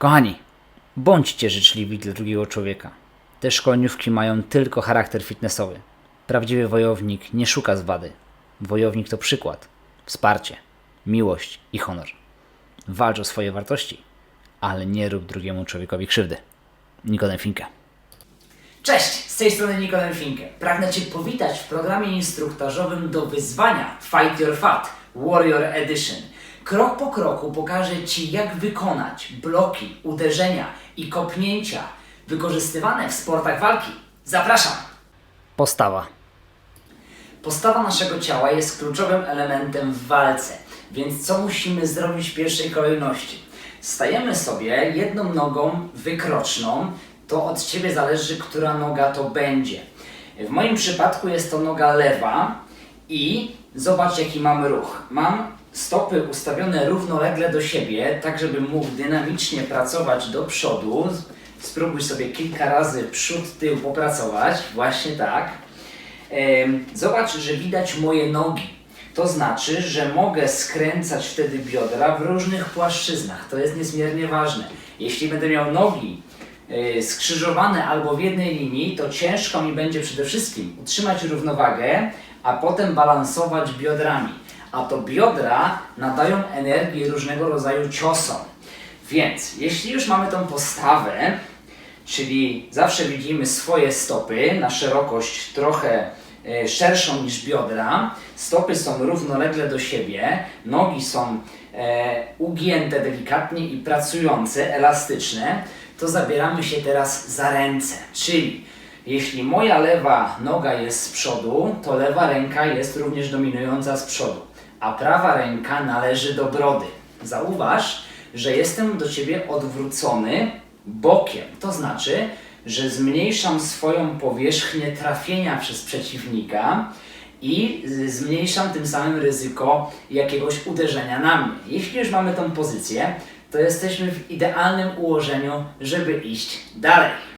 Kochani, bądźcie życzliwi dla drugiego człowieka. Te szkoleniówki mają tylko charakter fitnessowy. Prawdziwy wojownik nie szuka zwady. Wojownik to przykład, wsparcie, miłość i honor. Walcz o swoje wartości, ale nie rób drugiemu człowiekowi krzywdy. Nikodem Finke. Cześć, z tej strony Nikodem Finke. Pragnę Cię powitać w programie instruktażowym do wyzwania Fight Your Fat Warrior Edition. Krok po kroku pokażę Ci, jak wykonać bloki, uderzenia i kopnięcia wykorzystywane w sportach walki. Zapraszam! Postawa. Postawa naszego ciała jest kluczowym elementem w walce, więc co musimy zrobić w pierwszej kolejności? Stajemy sobie jedną nogą wykroczną, to od Ciebie zależy, która noga to będzie. W moim przypadku jest to noga lewa i zobacz jaki mam ruch. Mam stopy ustawione równolegle do siebie, tak żebym mógł dynamicznie pracować do przodu. Spróbuj sobie kilka razy przód, tył popracować, właśnie tak. Zobacz, że widać moje nogi. To znaczy, że mogę skręcać wtedy biodra w różnych płaszczyznach. To jest niezmiernie ważne. Jeśli będę miał nogi y, skrzyżowane albo w jednej linii, to ciężko mi będzie przede wszystkim utrzymać równowagę, a potem balansować biodrami. A to biodra nadają energię różnego rodzaju ciosom. Więc jeśli już mamy tą postawę, czyli zawsze widzimy swoje stopy na szerokość trochę e, szerszą niż biodra, stopy są równolegle do siebie, nogi są e, ugięte delikatnie i pracujące, elastyczne, to zabieramy się teraz za ręce, czyli jeśli moja lewa noga jest z przodu, to lewa ręka jest również dominująca z przodu, a prawa ręka należy do brody. Zauważ, że jestem do Ciebie odwrócony bokiem. To znaczy, że zmniejszam swoją powierzchnię trafienia przez przeciwnika i zmniejszam tym samym ryzyko jakiegoś uderzenia na mnie. Jeśli już mamy tą pozycję, to jesteśmy w idealnym ułożeniu, żeby iść dalej.